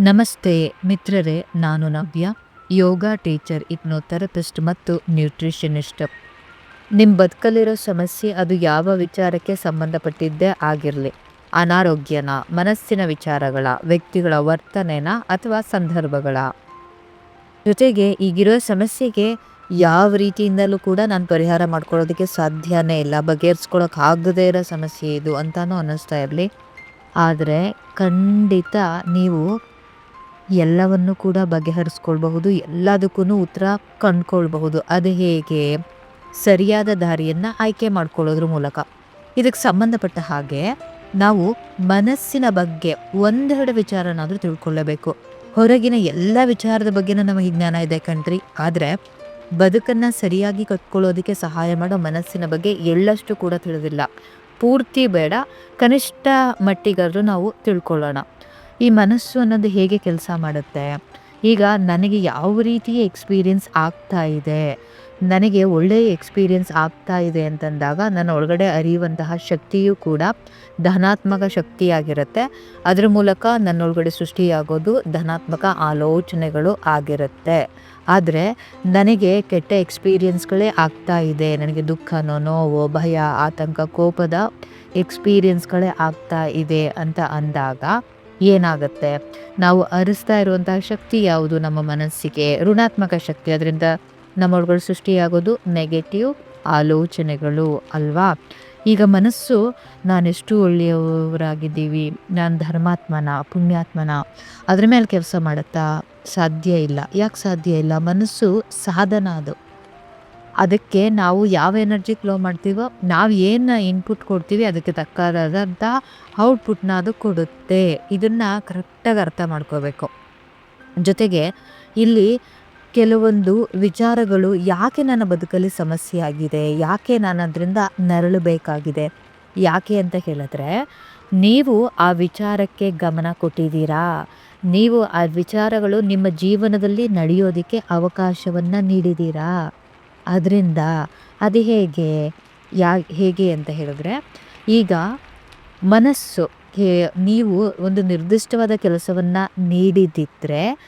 ನಮಸ್ತೆ ಮಿತ್ರರೇ, ನಾನು ನವ್ಯ, ಯೋಗ ಟೀಚರ್ ಥೆರಪಿಸ್ಟ್ ಮತ್ತು ನ್ಯೂಟ್ರಿಷನಿಸ್ಟ್. ನಿಮ್ಮ ಬದುಕಲ್ಲಿರೋ ಸಮಸ್ಯೆ ಅದು ಯಾವ ವಿಚಾರಕ್ಕೆ ಸಂಬಂಧಪಟ್ಟಿದ್ದೇ ಆಗಿರಲಿ. ಅನಾರೋಗ್ಯನ, ಮನಸ್ಸಿನ ವಿಚಾರಗಳ, ವ್ಯಕ್ತಿಗಳ ವರ್ತನೆನ ಅಥವಾ ಸಂದರ್ಭಗಳ. ಜೊತೆಗೆ ಈಗಿರೋ ಸಮಸ್ಯೆಗೆ ಯಾವ ರೀತಿಯಿಂದಲೂ ಕೂಡ ನಾನು ಪರಿಹಾರ ಮಾಡ್ಕೊಳ್ಳೋದಕ್ಕೆ ಸಾಧ್ಯನೇ ಇಲ್ಲ. ಬಗೆಹರಿಸ್ಕೊಳಕ್ಕೆ ಆಗದೇ ಇರೋ ಸಮಸ್ಯೆ ಇದು ಅಂತಲೂ ಅನ್ನಿಸ್ತಾ ಇರಲಿ. ಆದರೆ ಖಂಡಿತ ನೀವು ಎಲ್ಲವನ್ನು ಕೂಡ ಬಗೆಹರಿಸ್ಕೊಳ್ಬಹುದು ಎಲ್ಲದಕ್ಕೂ ಉತ್ತರ ಕಂಡ್ಕೊಳ್ಬಹುದು. ಅದು ಹೇಗೆ? ಸರಿಯಾದ ದಾರಿಯನ್ನು ಆಯ್ಕೆ ಮಾಡ್ಕೊಳ್ಳೋದ್ರ ಮೂಲಕ. ಇದಕ್ಕೆ ಸಂಬಂಧಪಟ್ಟ ಹಾಗೆ ನಾವು ಮನಸ್ಸಿನ ಬಗ್ಗೆ ಒಂದೆರಡು ವಿಚಾರನಾದರೂ ತಿಳ್ಕೊಳ್ಳಬೇಕು. ಹೊರಗಿನ ಎಲ್ಲ ವಿಚಾರದ ಬಗ್ಗೆನೂ ನಮಗೆ ಜ್ಞಾನ ಇದೆ ಕಣ್ರಿ. ಆದರೆ ಬದುಕನ್ನು ಸರಿಯಾಗಿ ಕಟ್ಕೊಳ್ಳೋದಕ್ಕೆ ಸಹಾಯ ಮಾಡೋ ಮನಸ್ಸಿನ ಬಗ್ಗೆ ಎಳ್ಳಷ್ಟು ಕೂಡ ತಿಳಿದಿಲ್ಲ. ಪೂರ್ತಿ ಬೇಡ, ಕನಿಷ್ಠ ಮಟ್ಟಿಗಾದರೂ ನಾವು ತಿಳ್ಕೊಳ್ಳೋಣ. ಈ ಮನಸ್ಸು ಅನ್ನೋದು ಹೇಗೆ ಕೆಲಸ ಮಾಡುತ್ತೆ? ಈಗ ನನಗೆ ಯಾವ ರೀತಿಯ ಎಕ್ಸ್ಪೀರಿಯನ್ಸ್ ಆಗ್ತಾ ಇದೆ? ನನಗೆ ಒಳ್ಳೆಯ ಎಕ್ಸ್ಪೀರಿಯನ್ಸ್ ಆಗ್ತಾ ಇದೆ ಅಂತಂದಾಗ ನನ್ನ ಒಳಗಡೆ ಅರಿಯುವಂತಹ ಶಕ್ತಿಯೂ ಕೂಡ ಧನಾತ್ಮಕ ಶಕ್ತಿಯಾಗಿರುತ್ತೆ. ಅದರ ಮೂಲಕ ನನ್ನೊಳಗಡೆ ಸೃಷ್ಟಿಯಾಗೋದು ಧನಾತ್ಮಕ ಆಲೋಚನೆಗಳು ಆಗಿರುತ್ತೆ. ಆದರೆ ನನಗೆ ಕೆಟ್ಟ ಎಕ್ಸ್ಪೀರಿಯನ್ಸ್ಗಳೇ ಆಗ್ತಾ ಇದೆ. ನನಗೆ ದುಃಖನೋ, ನೋವು, ಭಯ, ಆತಂಕ, ಕೋಪದ ಎಕ್ಸ್ಪೀರಿಯನ್ಸ್ಗಳೇ ಆಗ್ತಾ ಇದೆ ಅಂತ ಅಂದಾಗ ಏನಾಗುತ್ತೆ? ನಾವು ಅರಿಸ್ತಾ ಇರುವಂತಹ ಶಕ್ತಿ ಯಾವುದು ನಮ್ಮ ಮನಸ್ಸಿಗೆ? ಋಣಾತ್ಮಕ ಶಕ್ತಿ. ಅದರಿಂದ ನಮ್ಮೊಳಗಡೆ ಸೃಷ್ಟಿಯಾಗೋದು ನೆಗೆಟಿವ್ ಆಲೋಚನೆಗಳು ಅಲ್ವಾ? ಈಗ ಮನಸ್ಸು, ನಾನೆಷ್ಟು ಒಳ್ಳೆಯವರಾಗಿದ್ದೀವಿ, ನಾನು ಧರ್ಮಾತ್ಮನ, ಪುಣ್ಯಾತ್ಮನ, ಅದ್ರ ಮೇಲೆ ಕೆಲಸ ಮಾಡುತ್ತಾ ಸಾಧ್ಯ ಇಲ್ಲ. ಯಾಕೆ ಸಾಧ್ಯ ಇಲ್ಲ? ಮನಸ್ಸು ಸಾಧನ ಅದು. ಅದಕ್ಕೆ ನಾವು ಯಾವ ಎನರ್ಜಿ ಫ್ಲೋ ಮಾಡ್ತೀವೋ, ನಾವು ಏನು ಇನ್ಪುಟ್ ಕೊಡ್ತೀವಿ ಅದಕ್ಕೆ ತಕ್ಕಾದಂಥ ಔಟ್ಪುಟ್ನ ಅದು ಕೊಡುತ್ತೆ. ಇದನ್ನು ಕರೆಕ್ಟಾಗಿ ಅರ್ಥ ಮಾಡ್ಕೋಬೇಕು. ಜೊತೆಗೆ ಇಲ್ಲಿ ಕೆಲವೊಂದು ವಿಚಾರಗಳು ಯಾಕೆ ನನ್ನ ಬದುಕಲ್ಲಿ ಸಮಸ್ಯೆ ಆಗಿದೆ, ಯಾಕೆ ನಾನು ಅದರಿಂದ ನರಳಬೇಕಾಗಿದೆ ಯಾಕೆ ಅಂತ ಹೇಳಿದ್ರೆ, ನೀವು ಆ ವಿಚಾರಕ್ಕೆ ಗಮನ ಕೊಟ್ಟಿದ್ದೀರಾ? ನೀವು ಆ ವಿಚಾರಗಳು ನಿಮ್ಮ ಜೀವನದಲ್ಲಿ ನಡೆಯೋದಕ್ಕೆ ಅವಕಾಶವನ್ನು ನೀಡಿದ್ದೀರಾ? ಅದರಿಂದ ಅದು ಹೇಗೆ, ಯಾ, ಹೇಗೆ ಅಂತ ಹೇಳಿದ್ರೆ, ಈಗ ಮನಸ್ಸು ನೀವು ಒಂದು ನಿರ್ದಿಷ್ಟವಾದ ಕೆಲಸವನ್ನು ನೀಡಿದ್ದರೆ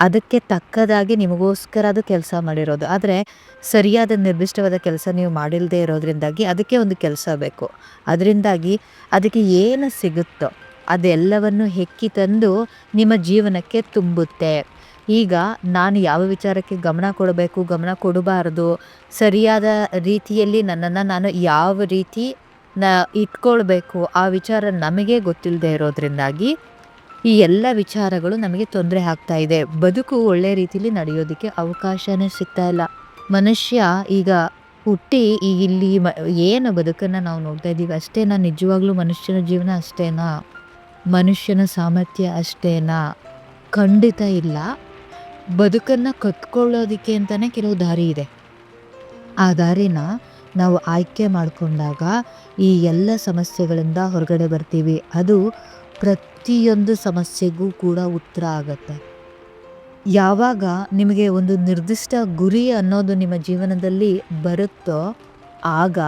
ಅದಕ್ಕೆ ತಕ್ಕದಾಗಿ ನಿಮಗೋಸ್ಕರ ಅದು ಕೆಲಸ ಮಾಡಿರೋದು. ಆದರೆ ಸರಿಯಾದ ನಿರ್ದಿಷ್ಟವಾದ ಕೆಲಸ ನೀವು ಮಾಡಿಲ್ಲದೆ ಇರೋದ್ರಿಂದಾಗಿ ಅದಕ್ಕೆ ಒಂದು ಕೆಲಸ ಬೇಕು. ಅದರಿಂದಾಗಿ ಅದಕ್ಕೆ ಏನು ಸಿಗುತ್ತೋ ಅದೆಲ್ಲವನ್ನು ಹೆಕ್ಕಿ ತಂದು ನಿಮ್ಮ ಜೀವನಕ್ಕೆ ತುಂಬುತ್ತೆ. ಈಗ ನಾನು ಯಾವ ವಿಚಾರಕ್ಕೆ ಗಮನ ಕೊಡಬೇಕು, ಗಮನ ಕೊಡಬಾರ್ದು, ಸರಿಯಾದ ರೀತಿಯಲ್ಲಿ ನನ್ನನ್ನು ನಾನು ಯಾವ ರೀತಿ ನ ಇಟ್ಕೊಳ್ಬೇಕು, ಆ ವಿಚಾರ ನಮಗೆ ಗೊತ್ತಿಲ್ಲದೆ ಇರೋದ್ರಿಂದಾಗಿ ಈ ಎಲ್ಲ ವಿಚಾರಗಳು ನಮಗೆ ತೊಂದರೆ ಆಗ್ತಾ ಇದೆ. ಬದುಕು ಒಳ್ಳೆ ರೀತಿಯಲ್ಲಿ ನಡೆಯೋದಕ್ಕೆ ಅವಕಾಶವೇ ಸಿಗ್ತಾ ಇಲ್ಲ. ಮನುಷ್ಯ ಈಗ ಹುಟ್ಟಿ ಈಗ ಇಲ್ಲಿ ಮ, ಏನು ಬದುಕನ್ನು ನಾವು ನೋಡ್ತಾ ಇದ್ದೀವಿ ಅಷ್ಟೇನಾ? ನಿಜವಾಗ್ಲೂ ಮನುಷ್ಯನ ಜೀವನ ಅಷ್ಟೇನಾ? ಮನುಷ್ಯನ ಸಾಮರ್ಥ್ಯ ಅಷ್ಟೇನಾ? ಖಂಡಿತ ಇಲ್ಲ. ಬದುಕನ್ನು ಕತ್ಕೊಳ್ಳೋದಕ್ಕೆ ಅಂತಲೇ ಕೆಲವು ದಾರಿ ಇದೆ. ಆ ದಾರಿನ ನಾವು ಆಯ್ಕೆ ಮಾಡಿಕೊಂಡಾಗ ಈ ಎಲ್ಲ ಸಮಸ್ಯೆಗಳಿಂದ ಹೊರಗಡೆ ಬರ್ತೀವಿ. ಅದು ಪ್ರತಿಯೊಂದು ಸಮಸ್ಯೆಗೂ ಕೂಡ ಉತ್ತರ ಆಗತ್ತೆ. ಯಾವಾಗ ನಿಮಗೆ ಒಂದು ನಿರ್ದಿಷ್ಟ ಗುರಿ ಅನ್ನೋದು ನಿಮ್ಮ ಜೀವನದಲ್ಲಿ ಬರುತ್ತೋ ಆಗ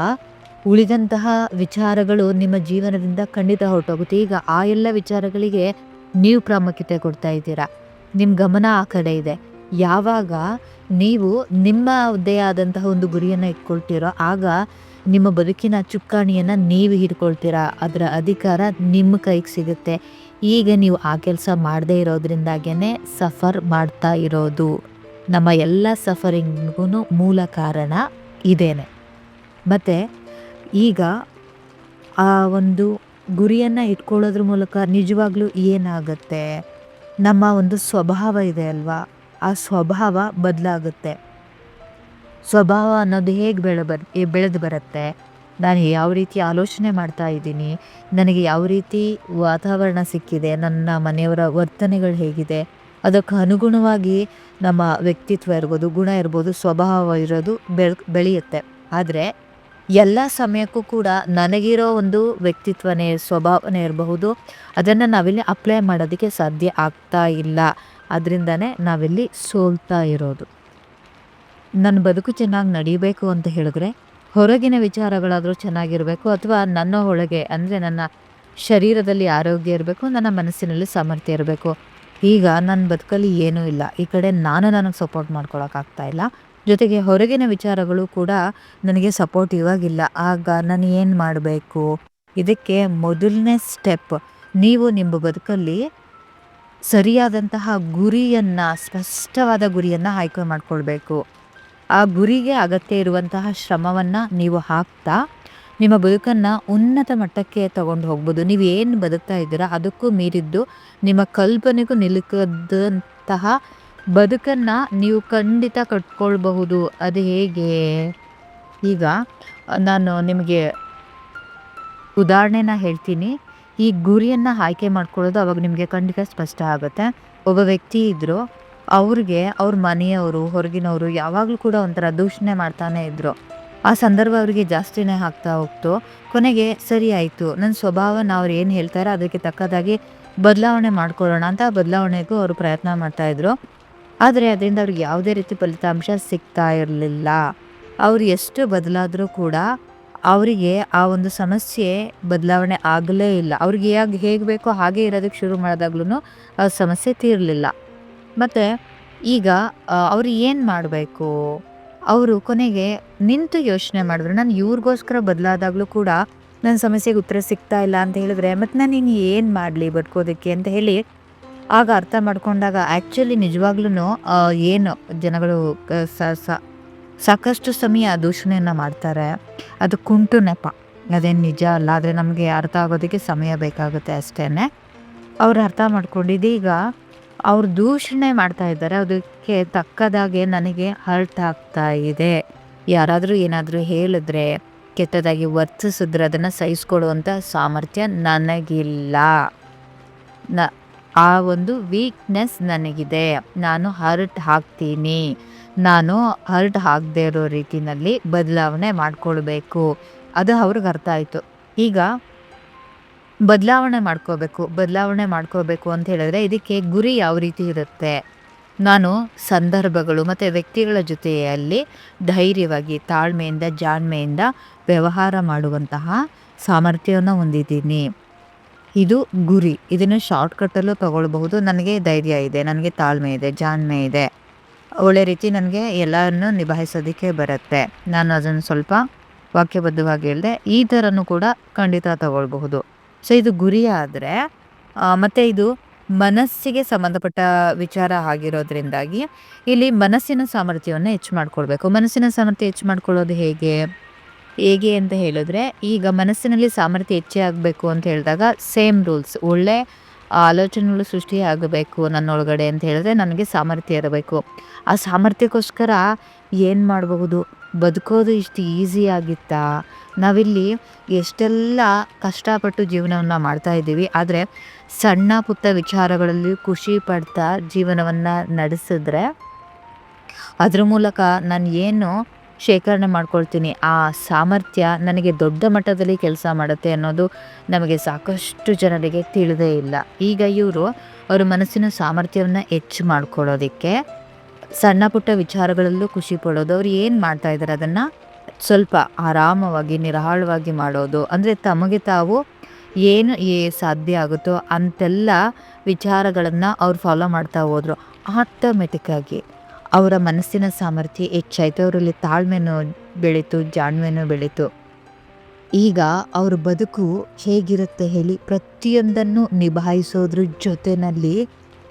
ಉಳಿದಂತಹ ವಿಚಾರಗಳು ನಿಮ್ಮ ಜೀವನದಿಂದ ಖಂಡಿತ ಹೊರಟೋಗುತ್ತೆ. ಈಗ ಆ ಎಲ್ಲ ವಿಚಾರಗಳಿಗೆ ನೀವು ಪ್ರಾಮುಖ್ಯತೆ ಕೊಡ್ತಾ ಇದ್ದೀರಾ? ನಿಮ್ಮ ಗಮನ ಆ ಕಡೆ ಇದೆ. ಯಾವಾಗ ನೀವು ನಿಮ್ಮದೇ ಆದಂತಹ ಒಂದು ಗುರಿಯನ್ನು ಇಟ್ಕೊಳ್ತೀರೋ ಆಗ ನಿಮ್ಮ ಬದುಕಿನ ಚುಕ್ಕಾಣಿಯನ್ನು ನೀವು ಹಿಡ್ಕೊಳ್ತೀರಾ. ಅದರ ಅಧಿಕಾರ ನಿಮ್ಮ ಕೈಗೆ ಸಿಗುತ್ತೆ. ಈಗ ನೀವು ಆ ಕೆಲಸ ಮಾಡದೇ ಇರೋದ್ರಿಂದಾಗೇ ಸಫರ್ ಮಾಡ್ತಾ ಇರೋದು. ನಮ್ಮ ಎಲ್ಲ ಸಫರಿಂಗ್ಗೂ ಮೂಲ ಕಾರಣ ಇದೇನೆ. ಮತ್ತು ಈಗ ಆ ಒಂದು ಗುರಿಯನ್ನು ಇಟ್ಕೊಳ್ಳೋದ್ರ ಮೂಲಕ ನಿಜವಾಗ್ಲೂ ಏನಾಗುತ್ತೆ? ನಮ್ಮ ಒಂದು ಸ್ವಭಾವ ಇದೆ ಅಲ್ವಾ? ಆ ಸ್ವಭಾವ ಬದಲಾಗುತ್ತೆ. ಸ್ವಭಾವ ಅನ್ನೋದು ಹೇಗೆ ಬೆಳೆ ಬರ್ ಬೆಳೆದು ಬರುತ್ತೆ? ನಾನು ಯಾವ ರೀತಿ ಆಲೋಚನೆ ಮಾಡ್ತಾ ಇದ್ದೀನಿ? ನನಗೆ ಯಾವ ರೀತಿ ವಾತಾವರಣ ಸಿಕ್ಕಿದೆ? ನನ್ನ ಮನೆಯವರ ವರ್ತನೆಗಳು ಹೇಗಿದೆ? ಅದಕ್ಕೆ ಅನುಗುಣವಾಗಿ ನಮ್ಮ ವ್ಯಕ್ತಿತ್ವ ಇರ್ಬೋದು, ಗುಣ ಇರ್ಬೋದು, ಸ್ವಭಾವ ಇರೋದು ಬೆಳ್, ಬೆಳೆಯುತ್ತೆ. ಆದರೆ ಎಲ್ಲ ಸಮಯಕ್ಕೂ ಕೂಡ ನನಗಿರೋ ಒಂದು ವ್ಯಕ್ತಿತ್ವನೇ, ಸ್ವಭಾವನೇ ಇರಬಹುದು. ಅದನ್ನು ನಾವಿಲ್ಲಿ ಅಪ್ಲೈ ಮಾಡೋದಕ್ಕೆ ಸಾಧ್ಯ ಆಗ್ತಾ ಇಲ್ಲ. ಅದರಿಂದನೇ ನಾವಿಲ್ಲಿ ಸೋಲ್ತಾ ಇರೋದು. ನನ್ನ ಬದುಕು ಚೆನ್ನಾಗಿ ನಡೀಬೇಕು ಅಂತ ಹೇಳಿದ್ರೆ, ಹೊರಗಿನ ವಿಚಾರಗಳಾದರೂ ಚೆನ್ನಾಗಿರಬೇಕು ಅಥವಾ ನನ್ನ ಒಳಗೆ ಅಂದರೆ ನನ್ನ ಶರೀರದಲ್ಲಿ ಆರೋಗ್ಯ ಇರಬೇಕು, ನನ್ನ ಮನಸ್ಸಿನಲ್ಲಿ ಸಾಮರ್ಥ್ಯ ಇರಬೇಕು. ಈಗ ನನ್ನ ಬದುಕಲ್ಲಿ ಏನೂ ಇಲ್ಲ. ಈ ಕಡೆ ನಾನು ನನಗೆ ಸಪೋರ್ಟ್ ಮಾಡ್ಕೊಳಕ್ಕಾಗ್ತಾ ಇಲ್ಲ. ಜೊತೆಗೆ ಹೊರಗಿನ ವಿಚಾರಗಳು ಕೂಡ ನನಗೆ ಸಪೋರ್ಟಿವ್ ಆಗಿಲ್ಲ. ಆಗ ನಾನು ಏನು ಮಾಡಬೇಕು? ಇದಕ್ಕೆ ಮೊದಲನೇ ಸ್ಟೆಪ್ ನೀವು ನಿಮ್ಮ ಬದುಕಲ್ಲಿ ಸರಿಯಾದಂತಹ ಗುರಿಯನ್ನು, ಸ್ಪಷ್ಟವಾದ ಗುರಿಯನ್ನು ಆಯ್ಕೆ ಮಾಡಿಕೊಳ್ಬೇಕು. ಆ ಗುರಿಗೆ ಅಗತ್ಯ ಇರುವಂತಹ ಶ್ರಮವನ್ನು ನೀವು ಹಾಕ್ತಾ, ನಿಮ್ಮ ಬದುಕನ್ನು ಉನ್ನತ ಮಟ್ಟಕ್ಕೆ ತಗೊಂಡು ಹೋಗ್ಬೋದು. ನೀವು ಏನು ಬದುಕ್ತಾ ಇದ್ದೀರಾ ಅದಕ್ಕೂ ಮೀರಿದ್ದು ನಿಮ್ಮ ಕಲ್ಪನೆಗೂ ನಿಲುಕದಂತಹ ಬದುಕನ್ನ ನೀವು ಖಂಡಿತ ಕಟ್ಕೊಳ್ಬಹುದು. ಅದು ಹೇಗೆ? ಈಗ ನಾನು ನಿಮಗೆ ಉದಾಹರಣೆನ ಹೇಳ್ತೀನಿ. ಈ ಗುರಿಯನ್ನು ಆಯ್ಕೆ ಮಾಡ್ಕೊಳ್ಳೋದು ಅವಾಗ ನಿಮಗೆ ಖಂಡಿತ ಸ್ಪಷ್ಟ ಆಗುತ್ತೆ. ಒಬ್ಬ ವ್ಯಕ್ತಿ ಇದ್ದರು ಅವ್ರಿಗೆ ಅವ್ರ ಮನೆಯವರು, ಹೊರಗಿನವರು ಯಾವಾಗಲೂ ಕೂಡ ಒಂಥರ ದೂಷಣೆ ಮಾಡ್ತಾನೆ ಇದ್ದರು ಆ ಸಂದರ್ಭ ಅವರಿಗೆ ಜಾಸ್ತಿನೇ ಆಗ್ತಾ ಹೋಗ್ತು. ಕೊನೆಗೆ ಸರಿ ಆಯಿತು. ನನ್ನ ಸ್ವಭಾವನ ಅವ್ರು ಏನು ಹೇಳ್ತಾರೆ ಅದಕ್ಕೆ ತಕ್ಕದಾಗಿ ಬದಲಾವಣೆ ಮಾಡ್ಕೊಳ್ಳೋಣ ಅಂತ ಬದಲಾವಣೆಗೂ ಅವರು ಪ್ರಯತ್ನ ಮಾಡ್ತಾಯಿದ್ರು ಆದರೆ ಅದರಿಂದ ಅವ್ರಿಗೆ ಯಾವುದೇ ರೀತಿ ಫಲಿತಾಂಶ ಸಿಗ್ತಾ ಇರಲಿಲ್ಲ. ಅವರು ಎಷ್ಟು ಬದಲಾದರೂ ಕೂಡ ಅವರಿಗೆ ಆ ಒಂದು ಸಮಸ್ಯೆ ಬದಲಾವಣೆ ಆಗಲೇ ಇಲ್ಲ. ಅವ್ರಿಗೆ ಹೇಗೆ ಹೇಗೆ ಬೇಕೋ ಹಾಗೆ ಇರೋದಕ್ಕೆ ಶುರು ಮಾಡಿದಾಗ್ಲೂ ಆ ಸಮಸ್ಯೆ ತೀರಲಿಲ್ಲ. ಮತ್ತು ಈಗ ಅವರು ಏನು ಮಾಡಬೇಕು? ಅವರು ಕೊನೆಗೆ ನಿಂತು ಯೋಚನೆ ಮಾಡಿದ್ರು. ನಾನು ಇವ್ರಿಗೋಸ್ಕರ ಬದಲಾದಾಗಲೂ ಕೂಡ ನನ್ನ ಸಮಸ್ಯೆಗೆ ಉತ್ತರ ಸಿಗ್ತಾ ಇಲ್ಲ ಅಂತ ಹೇಳಿದ್ರೆ ಮತ್ತು ನಾನು ಇನ್ನು ಏನು ಮಾಡಲಿ ಬದುಕೋದಕ್ಕೆ ಅಂತ ಹೇಳಿ ಆಗ ಅರ್ಥ ಮಾಡ್ಕೊಂಡಾಗ ಆ್ಯಕ್ಚುಲಿ ನಿಜವಾಗ್ಲೂ ಏನು ಜನಗಳು ಸಾಕಷ್ಟು ಸಮಯ ದೂಷಣೆಯನ್ನು ಮಾಡ್ತಾರೆ. ಅದು ಕುಂಟು ನೆಪ. ಅದೇನು ನಿಜ ಅಲ್ಲ, ಆದರೆ ನಮಗೆ ಅರ್ಥ ಆಗೋದಕ್ಕೆ ಸಮಯ ಬೇಕಾಗುತ್ತೆ ಅಷ್ಟೇ ಅವ್ರು ಅರ್ಥ ಮಾಡ್ಕೊಂಡಿದ್ದೀಗ ಅವ್ರು ದೂಷಣೆ ಮಾಡ್ತಾ ಇದ್ದಾರೆ, ಅದಕ್ಕೆ ತಕ್ಕದಾಗೆ ನನಗೆ ಹರ್ಟ್ ಆಗ್ತಾ ಇದೆ. ಯಾರಾದರೂ ಏನಾದರೂ ಹೇಳಿದ್ರೆ, ಕೆಟ್ಟದಾಗಿ ವರ್ತಿಸಿದ್ರೆ ಅದನ್ನು ಸಹಿಸ್ಕೊಳ್ಳುವಂಥ ಸಾಮರ್ಥ್ಯ ನನಗಿಲ್ಲ. ನ ಆ ಒಂದು ವೀಕ್ನೆಸ್ ನನಗಿದೆ. ನಾನು ಹರ್ಟ್ ಹಾಕ್ತೀನಿ. ನಾನು ಹರ್ಟ್ ಆಗದೆ ಇರೋ ರೀತಿಯಲ್ಲಿ ಬದಲಾವಣೆ ಮಾಡ್ಕೊಳ್ಬೇಕು. ಅದು ಅವ್ರಿಗೆ ಅರ್ಥ ಆಯಿತು. ಈಗ ಬದಲಾವಣೆ ಮಾಡ್ಕೋಬೇಕು ಬದಲಾವಣೆ ಮಾಡ್ಕೋಬೇಕು ಅಂತ ಹೇಳಿದ್ರೆ ಇದಕ್ಕೆ ಗುರಿ ಯಾವ ರೀತಿ ಇರುತ್ತೆ? ನಾನು ಸಂದರ್ಭಗಳು ಮತ್ತು ವ್ಯಕ್ತಿಗಳ ಜೊತೆಯಲ್ಲಿ ಧೈರ್ಯವಾಗಿ, ತಾಳ್ಮೆಯಿಂದ, ಜಾಣ್ಮೆಯಿಂದ ವ್ಯವಹಾರ ಮಾಡುವಂತಹ ಸಾಮರ್ಥ್ಯವನ್ನು ಹೊಂದಿದ್ದೀನಿ. ಇದು ಗುರಿ. ಇದನ್ನು ಶಾರ್ಟ್ಕಟ್ಟಲ್ಲೂ ತಗೊಳ್ಬಹುದು. ನನಗೆ ಧೈರ್ಯ ಇದೆ, ನನಗೆ ತಾಳ್ಮೆ ಇದೆ, ಜಾಣ್ಮೆ ಇದೆ. ಒಳ್ಳೆ ರೀತಿ ನನಗೆ ಎಲ್ಲವನ್ನು ನಿಭಾಯಿಸೋದಕ್ಕೆ ಬರುತ್ತೆ. ನಾನು ಅದನ್ನು ಸ್ವಲ್ಪ ವಾಕ್ಯಬದ್ಧವಾಗಿ ಹೇಳಿದೆ, ಈ ಥರನೂ ಕೂಡ ಖಂಡಿತ ತಗೊಳ್ಬಹುದು. ಸೊ ಇದು ಗುರಿ ಆದರೆ ಮತ್ತು ಇದು ಮನಸ್ಸಿಗೆ ಸಂಬಂಧಪಟ್ಟ ವಿಚಾರ ಆಗಿರೋದ್ರಿಂದಾಗಿ ಇಲ್ಲಿ ಮನಸ್ಸಿನ ಸಾಮರ್ಥ್ಯವನ್ನು ಹೆಚ್ಚು ಮಾಡ್ಕೊಳ್ಬೇಕು. ಮನಸ್ಸಿನ ಸಾಮರ್ಥ್ಯ ಹೆಚ್ಚು ಮಾಡ್ಕೊಳ್ಳೋದು ಹೇಗೆ? ಹೇಗೆ ಅಂತ ಹೇಳಿದ್ರೆ, ಈಗ ಮನಸ್ಸಿನಲ್ಲಿ ಸಾಮರ್ಥ್ಯ ಹೆಚ್ಚೇ ಆಗಬೇಕು ಅಂತ ಹೇಳಿದಾಗ ಸೇಮ್ ರೂಲ್ಸ್ ಒಳ್ಳೆ ಆಲೋಚನೆಗಳು ಸೃಷ್ಟಿ ಆಗಬೇಕು ನನ್ನೊಳಗಡೆ ಅಂತ ಹೇಳಿದ್ರೆ ನನಗೆ ಸಾಮರ್ಥ್ಯ ಇರಬೇಕು. ಆ ಸಾಮರ್ಥ್ಯಕ್ಕೋಸ್ಕರ ಏನು ಮಾಡಬಹುದು? ಬದುಕೋದು ಇಷ್ಟು ಈಸಿ ಆಗಿತ್ತಾ? ನಾವಿಲ್ಲಿ ಎಷ್ಟೆಲ್ಲ ಕಷ್ಟಪಟ್ಟು ಜೀವನವನ್ನು ಮಾಡ್ತಾ ಇದ್ದೀವಿ, ಆದರೆ ಸಣ್ಣ ಪುಟ್ಟ ವಿಚಾರಗಳಲ್ಲಿ ಖುಷಿ ಪಡ್ತಾ ಜೀವನವನ್ನು ನಡೆಸಿದ್ರೆ, ಅದ್ರ ಮೂಲಕ ನಾನು ಏನು ಶೇಖರಣೆ ಮಾಡ್ಕೊಳ್ತೀನಿ. ಆ ಸಾಮರ್ಥ್ಯ ನನಗೆ ದೊಡ್ಡ ಮಟ್ಟದಲ್ಲಿ ಕೆಲಸ ಮಾಡುತ್ತೆ ಅನ್ನೋದು ನಮಗೆ ಸಾಕಷ್ಟು ಜನರಿಗೆ ತಿಳಿದೇ ಇಲ್ಲ. ಈಗ ಇವರು ಅವರ ಮನಸ್ಸಿನ ಸಾಮರ್ಥ್ಯವನ್ನು ಹೆಚ್ಚು ಮಾಡ್ಕೊಳ್ಳೋದಕ್ಕೆ ಸಣ್ಣ ಪುಟ್ಟ ವಿಚಾರಗಳಲ್ಲೂ ಖುಷಿ ಪಡೋದು. ಅವ್ರು ಏನು ಮಾಡ್ತಾ ಇದ್ದಾರೆ ಅದನ್ನು ಸ್ವಲ್ಪ ಆರಾಮವಾಗಿ ನಿರಾಳವಾಗಿ ಮಾಡೋದು. ಅಂದರೆ ತಮಗೆ ತಾವು ಏನು, ಏ ಸಾಧ್ಯ ಆಗುತ್ತೋ ಅಂತೆಲ್ಲ ವಿಚಾರಗಳನ್ನು ಅವ್ರು ಫಾಲೋ ಮಾಡ್ತಾ ಹೋದರು. ಆಟೋಮೆಟಿಕ್ಕಾಗಿ ಅವರ ಮನಸ್ಸಿನ ಸಾಮರ್ಥ್ಯ ಹೆಚ್ಚಾಯಿತು, ಅವರಲ್ಲಿ ತಾಳ್ಮೆನೂ ಬೆಳೀತು, ಜಾಣ್ಮೆನೂ ಬೆಳೀತು. ಈಗ ಅವ್ರ ಬದುಕು ಹೇಗಿರುತ್ತೆ ಹೇಳಿ ಪ್ರತಿಯೊಂದನ್ನು ನಿಭಾಯಿಸೋದ್ರ ಜೊತೆಯಲ್ಲಿ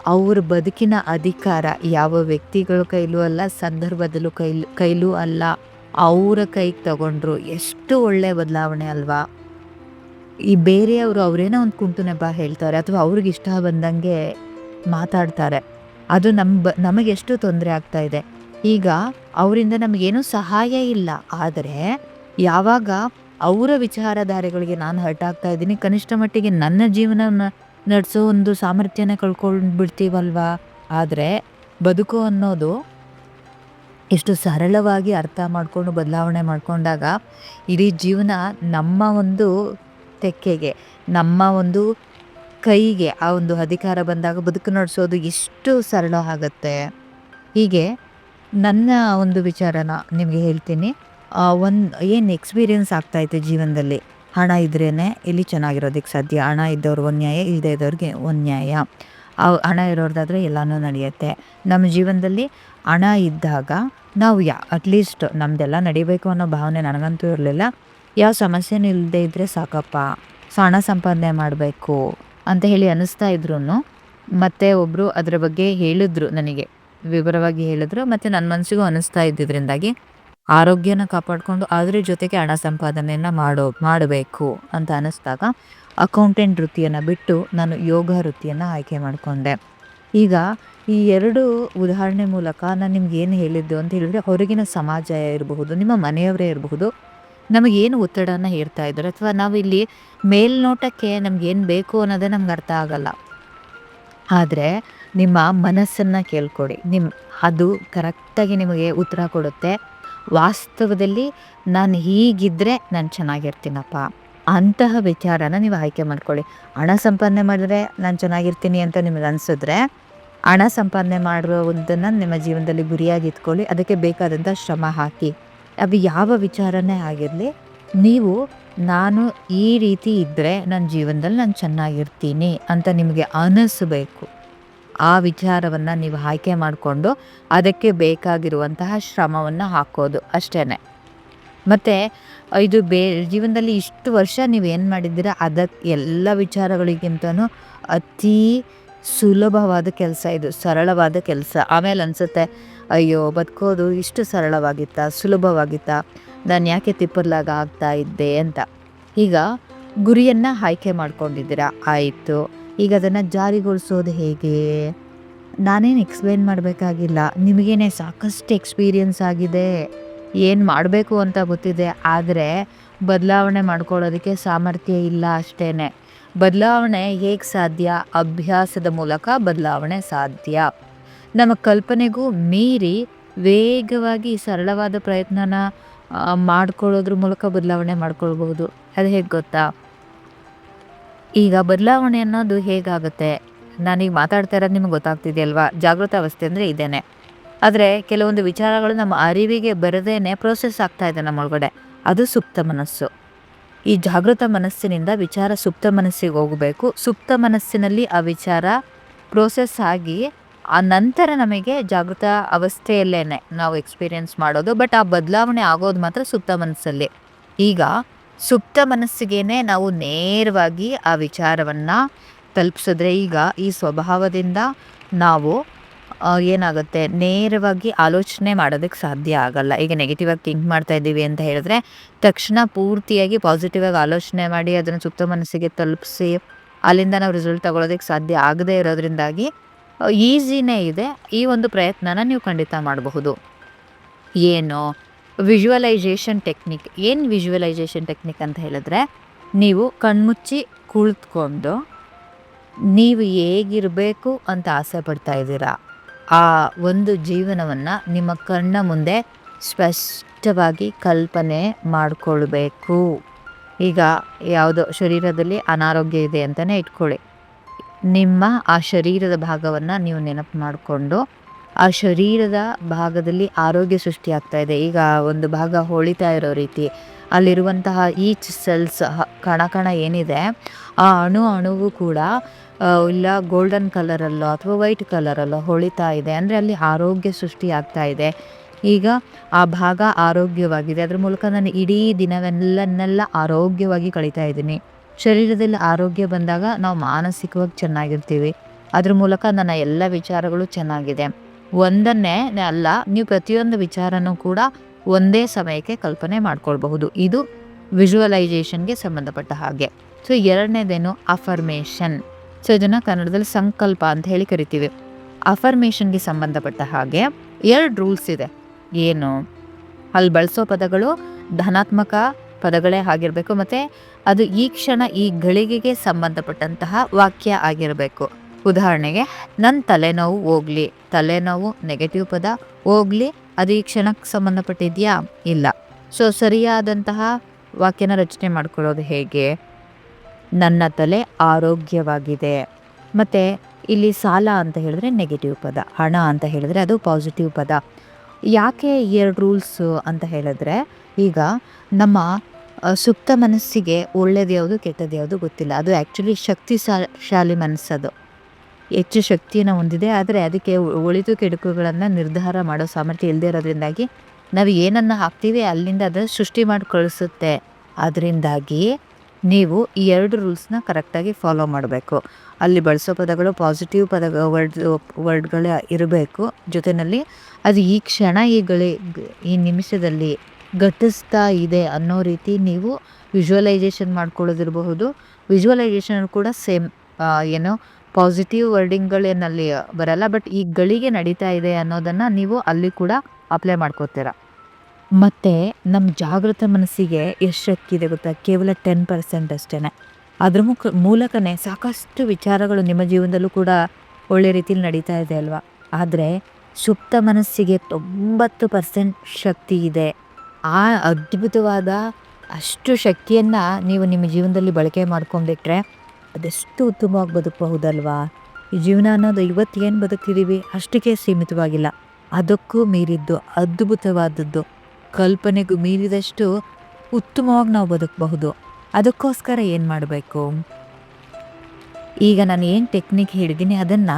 ಅವ್ರ ಬದುಕಿನ ಅಧಿಕಾರ ಯಾವ ವ್ಯಕ್ತಿಗಳ ಕೈಲೂ ಅಲ್ಲ, ಸಂದರ್ಭದಲ್ಲೂ ಕೈಲು, ಕೈಲೂ ಅಲ್ಲ, ಅವರ ಕೈಗೆ ತಗೊಂಡ್ರು ಎಷ್ಟು ಒಳ್ಳೆಯ ಬದಲಾವಣೆ ಅಲ್ವಾ? ಈ ಬೇರೆಯವರು ಅವರೇನೋ ಒಂದು ಕುಂಟು ನೆಪ ಹೇಳ್ತಾರೆ ಅಥವಾ ಅವ್ರಿಗೆ ಇಷ್ಟ ಬಂದಂಗೆ ಮಾತಾಡ್ತಾರೆ. ಅದು ನಮ್ಮ ನಮಗೆಷ್ಟು ತೊಂದರೆ ಆಗ್ತಾ ಇದೆ. ಈಗ ಅವರಿಂದ ನಮಗೇನು ಸಹಾಯ ಇಲ್ಲ. ಆದರೆ ಯಾವಾಗ ಅವರ ವಿಚಾರಧಾರೆಗಳಿಗೆ ನಾನು ಹರ್ಟ್ ಆಗ್ತಾ ಇದ್ದೀನಿ, ಕನಿಷ್ಠ ಮಟ್ಟಿಗೆ ನನ್ನ ಜೀವನ ನಡೆಸೋ ಒಂದು ಸಾಮರ್ಥ್ಯನ ಕಳ್ಕೊಂಡು ಬಿಡ್ತೀವಲ್ವಾ? ಆದರೆ ಬದುಕು ಅನ್ನೋದು ಎಷ್ಟು ಸರಳವಾಗಿ ಅರ್ಥ ಮಾಡಿಕೊಂಡು, ಬದಲಾವಣೆ ಮಾಡಿಕೊಂಡಾಗ ಇಡೀ ಜೀವನ ನಮ್ಮ ಒಂದು ತೆಕ್ಕೆಗೆ, ನಮ್ಮ ಒಂದು ಕೈಗೆ ಆ ಒಂದು ಅಧಿಕಾರ ಬಂದಾಗ ಬದುಕು ನಡೆಸೋದು ಎಷ್ಟು ಸರಳ ಆಗುತ್ತೆ. ಹೀಗೆ ನನ್ನ ಒಂದು ವಿಚಾರನ ನಿಮಗೆ ಹೇಳ್ತೀನಿ. ಒಂದು ಏನು ಎಕ್ಸ್ಪೀರಿಯನ್ಸ್ ಆಗ್ತಾಯಿತ್ತು ಜೀವನದಲ್ಲಿ? ಹಣ ಇದ್ರೇ ಇಲ್ಲಿ ಚೆನ್ನಾಗಿರೋದಕ್ಕೆ ಸಾಧ್ಯ. ಹಣ ಇದ್ದವ್ರು ಒಂದು ನ್ಯಾಯ ಇಲ್ಲದೆ ಇದ್ದವ್ರಿಗೆ ಒಂದು ಹಣ ಇರೋರ್ದಾದರೆ ಎಲ್ಲನೂ ನಡೆಯುತ್ತೆ. ನಮ್ಮ ಜೀವನದಲ್ಲಿ ಹಣ ಇದ್ದಾಗ ನಾವು ಯಾ ಅಟ್ಲೀಸ್ಟ್ ನಮ್ಮದೆಲ್ಲ ನಡಿಬೇಕು ಅನ್ನೋ ಭಾವನೆ ನನಗಂತೂ ಇರಲಿಲ್ಲ. ಯಾವ ಸಮಸ್ಯೆನೂ ಇಲ್ಲದೆ ಇದ್ದರೆ ಸಾಕಪ್ಪ. ಸೊ ಹಣ ಸಂಪಾದನೆ ಮಾಡಬೇಕು. ಅಂತ ಹೇಳಿ ಅನ್ನಿಸ್ತಾ ಇದ್ರು ಮತ್ತೆ ಒಬ್ಬರು ಅದರ ಬಗ್ಗೆ ಹೇಳಿದ್ರು ನನಗೆ. ವಿವರವಾಗಿ ಹೇಳಿದ್ರು, ಮತ್ತು ನನ್ನ ಮನಸ್ಸಿಗೂ ಅನ್ನಿಸ್ತಾ ಇದ್ದಿದ್ರಿಂದಾಗಿ ಆರೋಗ್ಯನ ಕಾಪಾಡಿಕೊಂಡು ಅದರ ಜೊತೆಗೆ ಹಣ ಸಂಪಾದನೆಯನ್ನು ಮಾಡೋ, ಮಾಡಬೇಕು ಅಂತ ಅನ್ನಿಸ್ದಾಗ ಅಕೌಂಟೆಂಟ್ ವೃತ್ತಿಯನ್ನು ಬಿಟ್ಟು ನಾನು ಯೋಗ ವೃತ್ತಿಯನ್ನು ಆಯ್ಕೆ ಮಾಡಿಕೊಂಡೆ. ಈಗ ಈ ಎರಡು ಉದಾಹರಣೆ ಮೂಲಕ ನಾನು ನಿಮ್ಗೆ ಏನು ಹೇಳಿದ್ದು ಅಂತ ಹೇಳಿದ್ರೆ, ಹೊರಗಿನ ಸಮಾಜ ಇರಬಹುದು, ನಿಮ್ಮ ಮನೆಯವರೇ ಇರಬಹುದು ನಮಗೇನು ಒತ್ತಡನ ಹೇರ್ತಾ ಇದ್ದಾರೆ? ಅಥವಾ ನಾವಿಲ್ಲಿ ಮೇಲ್ನೋಟಕ್ಕೆ ನಮ್ಗೇನು ಬೇಕು ಅನ್ನೋದೇ ನಮ್ಗೆ ಅರ್ಥ ಆಗಲ್ಲ. ಆದರೆ ನಿಮ್ಮ ಮನಸ್ಸನ್ನು ಕೇಳ್ಕೊಡಿ. ನಿಮ್ಮ ಅದು ಕರೆಕ್ಟಾಗಿ ನಿಮಗೆ ಉತ್ತರ ಕೊಡುತ್ತೆ. ವಾಸ್ತವದಲ್ಲಿ ನಾನು ಹೀಗಿದ್ದರೆ ನಾನು ಚೆನ್ನಾಗಿರ್ತೀನಪ್ಪ. ಅಂತಹ ವಿಚಾರನ ನೀವು ಆಯ್ಕೆ ಮಾಡ್ಕೊಳ್ಳಿ. ಹಣ ಸಂಪಾದನೆ ಮಾಡಿದ್ರೆ ನಾನು ಚೆನ್ನಾಗಿರ್ತೀನಿ ಅಂತ ನಿಮಗೆ ಅನಿಸಿದ್ರೆ ಹಣ ಸಂಪಾದನೆ ಮಾಡುವುದನ್ನು ನಿಮ್ಮ ಜೀವನದಲ್ಲಿ ಗುರಿಯಾಗಿ ಇಟ್ಕೊಳ್ಳಿ. ಅದಕ್ಕೆ ಬೇಕಾದಂಥ ಶ್ರಮ ಹಾಕಿ. ಅದು ಯಾವ ವಿಚಾರನೇ ಆಗಿರಲಿ, ನೀವು ನಾನು ಈ ರೀತಿ ಇದ್ದರೆ ನನ್ನ ಜೀವನದಲ್ಲಿ ನಾನು ಚೆನ್ನಾಗಿರ್ತೀನಿ ಅಂತ ನಿಮಗೆ ಅನಿಸಬೇಕು ಆ ವಿಚಾರವನ್ನು ನೀವು ಆಯ್ಕೆ ಮಾಡಿಕೊಂಡು ಅದಕ್ಕೆ ಬೇಕಾಗಿರುವಂತಹ ಶ್ರಮವನ್ನು ಹಾಕೋದು ಅಷ್ಟೇ ಮತ್ತು ಇದು ಬೇ, ಜೀವನದಲ್ಲಿ ಇಷ್ಟು ವರ್ಷ ನೀವು ಏನು ಮಾಡಿದ್ದೀರ ಅದಕ್ಕೆ ಎಲ್ಲ ವಿಚಾರಗಳಿಗಿಂತನೂ ಅತೀ ಸುಲಭವಾದ ಕೆಲಸ ಇದು, ಸರಳವಾದ ಕೆಲಸ. ಆಮೇಲೆ ಅನಿಸುತ್ತೆ, ಅಯ್ಯೋ, ಬದುಕೋದು ಇಷ್ಟು ಸರಳವಾಗಿತ್ತಾ, ಸುಲಭವಾಗಿತ್ತಾ, ನಾನು ಯಾಕೆ ತಿಪ್ಪರ್ಲಾಗ ಆಗ್ತಾ ಇದ್ದೆ ಅಂತ. ಈಗ ಗುರಿಯನ್ನು ಆಯ್ಕೆ ಮಾಡ್ಕೊಂಡಿದ್ದೀರಾ. ಆಯಿತು. ಈಗ ಅದನ್ನು ಜಾರಿಗೊಳಿಸೋದು ಹೇಗೆ? ನಾನೇನು ಎಕ್ಸ್ಪ್ಲೇನ್ ಮಾಡಬೇಕಾಗಿಲ್ಲ. ನಿಮಗೇನೆ ಸಾಕಷ್ಟು ಎಕ್ಸ್ಪೀರಿಯನ್ಸ್ ಆಗಿದೆ. ಏನು ಮಾಡಬೇಕು ಅಂತ ಗೊತ್ತಿದೆ. ಆದರೆ, ಬದಲಾವಣೆ ಮಾಡ್ಕೊಳ್ಳೋದಕ್ಕೆ ಸಾಮರ್ಥ್ಯ ಇಲ್ಲ ಅಷ್ಟೇ ಬದಲಾವಣೆ ಹೇಗೆ ಸಾಧ್ಯ? ಅಭ್ಯಾಸದ ಮೂಲಕ ಬದಲಾವಣೆ ಸಾಧ್ಯ. ನಮ್ಮ ಕಲ್ಪನೆಗೂ ಮೀರಿ ವೇಗವಾಗಿ ಸರಳವಾದ ಪ್ರಯತ್ನನ ಮಾಡ್ಕೊಳ್ಳೋದ್ರ ಮೂಲಕ ಬದಲಾವಣೆ ಮಾಡ್ಕೊಳ್ಬಹುದು. ಅದು ಹೇಗೆ ಗೊತ್ತಾ? ಈಗ ಬದಲಾವಣೆ ಅನ್ನೋದು ಹೇಗಾಗುತ್ತೆ? ನಾನೀಗ ಮಾತಾಡ್ತಾ ಇರೋದು ನಿಮ್ಗೆ ಗೊತ್ತಾಗ್ತಿದೆಯಲ್ವಾ ಜಾಗೃತ ಅವಸ್ಥೆ ಅಂದರೆ ಇದೇನೆ. ಆದರೆ ಕೆಲವೊಂದು ವಿಚಾರಗಳು ನಮ್ಮ ಅರಿವಿಗೆ ಬರದೇನೆ ಪ್ರೋಸೆಸ್ ಆಗ್ತಾ ಇದೆ ನಮ್ಮೊಳಗಡೆ. ಅದು ಸುಪ್ತ ಮನಸ್ಸು. ಈ ಜಾಗೃತ ಮನಸ್ಸಿನಿಂದ ವಿಚಾರ ಸುಪ್ತ ಮನಸ್ಸಿಗೆ ಹೋಗಬೇಕು. ಸುಪ್ತ ಮನಸ್ಸಿನಲ್ಲಿ ಆ ವಿಚಾರ ಪ್ರೋಸೆಸ್ ಆಗಿ ಆ ನಂತರ ನಮಗೆ ಜಾಗೃತ ಅವಸ್ಥೆಯಲ್ಲೇ ನಾವು ಎಕ್ಸ್ಪೀರಿಯೆನ್ಸ್ ಮಾಡೋದು. ಬಟ್ ಆ ಬದಲಾವಣೆ ಆಗೋದು ಮಾತ್ರ ಸುಪ್ತ ಮನಸ್ಸಲ್ಲಿ. ಈಗ ಸುಪ್ತ ಮನಸ್ಸಿಗೇನೆ ನಾವು ನೇರವಾಗಿ ಆ ವಿಚಾರವನ್ನು ತಲುಪಿಸಿದ್ರೆ ಈಗ ಈ ಸ್ವಭಾವದಿಂದ ನಾವು ಏನಾಗುತ್ತೆ? ನೇರವಾಗಿ ಆಲೋಚನೆ ಮಾಡೋದಕ್ಕೆ ಸಾಧ್ಯ ಆಗಲ್ಲ. ಈಗ ನೆಗೆಟಿವ್ ಆಗಿ ಥಿಂಕ್ ಮಾಡ್ತಾ ಇದ್ದೀವಿ ಅಂತ ಹೇಳಿದ್ರೆ, ತಕ್ಷಣ ಪೂರ್ತಿಯಾಗಿ ಪಾಸಿಟಿವ್ ಆಗಿ ಆಲೋಚನೆ ಮಾಡಿ, ಅದನ್ನು ಸುಪ್ತ ಮನಸ್ಸಿಗೆ ತಲುಪಿಸಿ, ಅಲ್ಲಿಂದ ನಾವು ರಿಸಲ್ಟ್ ತಗೊಳ್ಳೋದಕ್ಕೆ ಸಾಧ್ಯ ಆಗದೇ ಇರೋದ್ರಿಂದಾಗಿ ಈಸಿನೇ ಇದೆ. ಈ ಒಂದು ಪ್ರಯತ್ನನ ನೀವು ಖಂಡಿತ ಮಾಡಬಹುದು. ಏನು? ವಿಜುವಲೈಸೇಷನ್ ಟೆಕ್ನಿಕ್ ಏನು ವಿಜುವಲೈಸೇಷನ್ ಟೆಕ್ನಿಕ್ ಅಂತ ಹೇಳಿದ್ರೆ, ನೀವು ಕಣ್ಮುಚ್ಚಿ ಕುಳಿತ್ಕೊಂಡು, ನೀವು ಹೇಗಿರಬೇಕು ಅಂತ ಆಸೆ ಪಡ್ತಾ ಇದ್ದೀರಾ? ಆ ಒಂದು ಜೀವನವನ್ನು ನಿಮ್ಮ ಕಣ್ಣ ಮುಂದೆ ಸ್ಪಷ್ಟವಾಗಿ ಕಲ್ಪನೆ ಮಾಡಿಕೊಳ್ಬೇಕು. ಈಗ ಯಾವುದೋ ಶರೀರದಲ್ಲಿ ಅನಾರೋಗ್ಯ ಇದೆ ಅಂತಲೇ ಇಟ್ಕೊಳ್ಳಿ. ನಿಮ್ಮ ಆ ಶರೀರದ ಭಾಗವನ್ನು ನೀವು ನೆನಪು ಮಾಡಿಕೊಂಡು, ಆ ಶರೀರದ ಭಾಗದಲ್ಲಿ ಆರೋಗ್ಯ ಸೃಷ್ಟಿಯಾಗ್ತಾ ಇದೆ. ಈಗ ಒಂದು ಭಾಗ ಹೊಳಿತಾ ಇರೋ ರೀತಿ, ಅಲ್ಲಿರುವಂತಹ ಈಚ್ ಸೆಲ್ಸ್ ಕಣ ಕಣ ಏನಿದೆ, ಆ ಅಣು ಅಣುವು ಕೂಡ ಇಲ್ಲ ಗೋಲ್ಡನ್ ಕಲರಲ್ಲೋ ಅಥವಾ ವೈಟ್ ಕಲರಲ್ಲೋ ಹೊಳಿತಾ ಇದೆ. ಅಂದರೆ ಅಲ್ಲಿ ಆರೋಗ್ಯ ಸೃಷ್ಟಿ ಆಗ್ತಾ ಇದೆ. ಈಗ ಆ ಭಾಗ ಆರೋಗ್ಯವಾಗಿದೆ. ಅದ್ರ ಮೂಲಕ ನಾನು ಇಡೀ ದಿನವೆಲ್ಲನ್ನೆಲ್ಲ ಆರೋಗ್ಯವಾಗಿ ಕಳೀತಾ ಇದ್ದೀನಿ. ಶರೀರದಲ್ಲಿ ಆರೋಗ್ಯ ಬಂದಾಗ ನಾವು ಮಾನಸಿಕವಾಗಿ ಚೆನ್ನಾಗಿರ್ತೀವಿ. ಅದ್ರ ಮೂಲಕ ನನ್ನ ಎಲ್ಲ ವಿಚಾರಗಳು ಚೆನ್ನಾಗಿದೆ. ಒಂದನ್ನೇ ಅಲ್ಲ, ನೀವು ಪ್ರತಿಯೊಂದು ವಿಚಾರನೂ ಕೂಡ ಒಂದೇ ಸಮಯಕ್ಕೆ ಕಲ್ಪನೆ ಮಾಡ್ಕೊಳ್ಬಹುದು. ಇದು ವಿಜುವಲೈಸೇಷನ್ಗೆ ಸಂಬಂಧಪಟ್ಟ ಹಾಗೆ. ಸೊ ಎರಡನೇದೇನು ಅಫರ್ಮೇಷನ್ ಸೊ ಇದನ್ನು ಕನ್ನಡದಲ್ಲಿ ಸಂಕಲ್ಪ ಅಂತ ಹೇಳಿ ಕರಿತೀವಿ. ಅಫರ್ಮೇಷನ್ಗೆ ಸಂಬಂಧಪಟ್ಟ ಹಾಗೆ ಎರಡು ರೂಲ್ಸ್ ಇದೆ. ಏನು? ಅಲ್ಲಿ ಬಳಸೋ ಪದಗಳು ಧನಾತ್ಮಕ ಪದಗಳೇ ಆಗಿರಬೇಕು ಮತ್ತು ಅದು ಈ ಕ್ಷಣ ಈ ಗಳಿಗೆಗೆ ಸಂಬಂಧಪಟ್ಟಂತಹ ವಾಕ್ಯ ಆಗಿರಬೇಕು. ಉದಾಹರಣೆಗೆ ನನ್ನ ತಲೆನೋವು ಹೋಗ್ಲಿ, ತಲೆನೋವು ನೆಗೆಟಿವ್ ಪದ, ಹೋಗ್ಲಿ, ಅದು ಈ ಕ್ಷಣಕ್ಕೆ ಸಂಬಂಧಪಟ್ಟಿದೆಯಾ? ಇಲ್ಲ. ಸೊ ಸರಿಯಾದಂತಹ ವಾಕ್ಯನ ರಚನೆ ಮಾಡ್ಕೊಳ್ಳೋದು ಹೇಗೆ? ನನ್ನ ತಲೆ ಆರೋಗ್ಯವಾಗಿದೆ. ಮತ್ತು ಇಲ್ಲಿ ಸಾಲ ಅಂತ ಹೇಳಿದ್ರೆ ನೆಗೆಟಿವ್ ಪದ, ಹಣ ಅಂತ ಹೇಳಿದ್ರೆ ಅದು ಪಾಸಿಟಿವ್ ಪದ. ಯಾಕೆ ಎರಡು ರೂಲ್ಸು ಅಂತ ಹೇಳಿದ್ರೆ, ಈಗ ನಮ್ಮ ಸುಪ್ತ ಮನಸ್ಸಿಗೆ ಒಳ್ಳೇದು ಯಾವುದು, ಕೆಟ್ಟದ್ದು ಯಾವುದು ಗೊತ್ತಿಲ್ಲ. ಅದು ಆ್ಯಕ್ಚುಲಿ ಶಕ್ತಿಶಾಲಿ ಮನಸ್ಸದು. ಹೆಚ್ಚು ಶಕ್ತಿಯನ್ನು ಹೊಂದಿದೆ, ಆದರೆ ಅದಕ್ಕೆ ಒಳಿತು ಕೆಡುಕುಗಳನ್ನು ನಿರ್ಧಾರ ಮಾಡೋ ಸಾಮರ್ಥ್ಯ ಇಲ್ಲದೇ ಇರೋದ್ರಿಂದಾಗಿ ನಾವು ಏನನ್ನು ಹಾಕ್ತೀವಿ, ಅಲ್ಲಿಂದ ಅದು ಸೃಷ್ಟಿ ಮಾಡಿ ಕಳಿಸುತ್ತೆ. ಅದರಿಂದಾಗಿ ನೀವು ಈ ಎರಡು ರೂಲ್ಸ್ನ ಕರೆಕ್ಟಾಗಿ ಫಾಲೋ ಮಾಡಬೇಕು. ಅಲ್ಲಿ ಬಳಸೋ ಪದಗಳು ಪಾಸಿಟಿವ್ ಪದ, ವರ್ಡ್, ವರ್ಡ್ಗಳೇ ಇರಬೇಕು. ಜೊತೆಯಲ್ಲಿ ಅದು ಈ ಕ್ಷಣ ಈ ಗಳಿ, ಈ ನಿಮಿಷದಲ್ಲಿ ಘಟಿಸ್ತಾ ಇದೆ ಅನ್ನೋ ರೀತಿ ನೀವು ವಿಜುವಲೈಸೇಷನ್ ಮಾಡ್ಕೊಳ್ಳೋದಿರಬಹುದು. ವಿಜುವಲೈಸೇಷನ್ ಕೂಡ ಸೇಮ್ ಏನು ಪಾಸಿಟಿವ್ ವರ್ಡಿಂಗ್ಗಳೇನಲ್ಲಿ ಬರಲ್ಲ. ಬಟ್ ಈ ಗಳಿಗೆ ನಡೀತಾ ಇದೆ ಅನ್ನೋದನ್ನು ನೀವು ಅಲ್ಲಿ ಕೂಡ ಅಪ್ಲೈ ಮಾಡ್ಕೋತೀರ. ಮತ್ತು ನಮ್ಮ ಜಾಗೃತ ಮನಸ್ಸಿಗೆ ಎಷ್ಟು ಶಕ್ತಿಯಿದೆ ಗೊತ್ತಾ? ಕೇವಲ ಟೆನ್ ಪರ್ಸೆಂಟ್ ಅಷ್ಟೇ ಅದ್ರ ಮುಖ, ಮೂಲಕನೇ ಸಾಕಷ್ಟು ವಿಚಾರಗಳು ನಿಮ್ಮ ಜೀವನದಲ್ಲೂ ಕೂಡ ಒಳ್ಳೆ ರೀತಿಲಿ ನಡೀತಾ ಇದೆ ಅಲ್ವಾ? ಆದರೆ ಸುಪ್ತ ಮನಸ್ಸಿಗೆ ತೊಂಬತ್ತು ಪರ್ಸೆಂಟ್ ಶಕ್ತಿ ಇದೆ. ಆ ಅದ್ಭುತವಾದ ಅಷ್ಟು ಶಕ್ತಿಯನ್ನು ನೀವು ನಿಮ್ಮ ಜೀವನದಲ್ಲಿ ಬಳಕೆ ಮಾಡ್ಕೊಂಡ್ಬಿಟ್ರೆ ಅದೆಷ್ಟು ಉತ್ತಮವಾಗಿ ಬದುಕಬಹುದಲ್ವಾ? ಈ ಜೀವನ ಅನ್ನೋದು ಇವತ್ತು ಏನು ಬದುಕ್ತಿದ್ದೀವಿ ಅಷ್ಟಕ್ಕೆ ಸೀಮಿತವಾಗಿಲ್ಲ. ಅದಕ್ಕೂ ಮೀರಿದ್ದು ಅದ್ಭುತವಾದದ್ದು. ಕಲ್ಪನೆಗೂ ಮೀರಿದಷ್ಟು ಉತ್ತಮವಾಗಿ ನಾವು ಬದುಕಬಹುದು. ಅದಕ್ಕೋಸ್ಕರ ಏನು ಮಾಡಬೇಕು? ಈಗ ನಾನು ಏನು ಟೆಕ್ನಿಕ್ ಹೇಳಿದ್ದೀನಿ, ಅದನ್ನು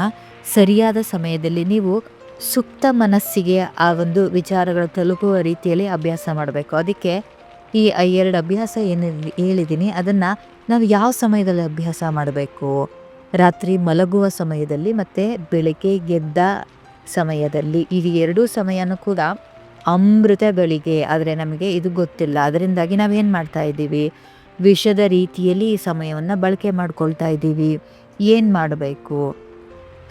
ಸರಿಯಾದ ಸಮಯದಲ್ಲಿ ನೀವು ಸುಪ್ತ ಮನಸ್ಸಿಗೆ ಆ ಒಂದು ವಿಚಾರಗಳು ತಲುಪುವ ರೀತಿಯಲ್ಲಿ ಅಭ್ಯಾಸ ಮಾಡಬೇಕು. ಅದಕ್ಕೆ ಈ ಎರಡು ಅಭ್ಯಾಸ ಏನು ಹೇಳಿದ್ದೀನಿ, ಅದನ್ನು ನಾವು ಯಾವ ಸಮಯದಲ್ಲಿ ಅಭ್ಯಾಸ ಮಾಡಬೇಕು? ರಾತ್ರಿ ಮಲಗುವ ಸಮಯದಲ್ಲಿ ಮತ್ತು ಬೆಳಗ್ಗೆ ಗೆದ್ದ ಸಮಯದಲ್ಲಿ, ಈ ಎರಡೂ ಸಮಯನೂ ಕೂಡ ಅಮೃತ ಗಳಿಗೆ ಆದರೆ ನಮಗೆ ಇದು ಗೊತ್ತಿಲ್ಲ. ಅದರಿಂದಾಗಿ ನಾವೇನು ಮಾಡ್ತಾ ಇದ್ದೀವಿ? ವಿಷದ ರೀತಿಯಲ್ಲಿ ಈ ಸಮಯವನ್ನು ಬಳಕೆ ಮಾಡ್ಕೊಳ್ತಾ ಇದ್ದೀವಿ. ಏನು ಮಾಡಬೇಕು?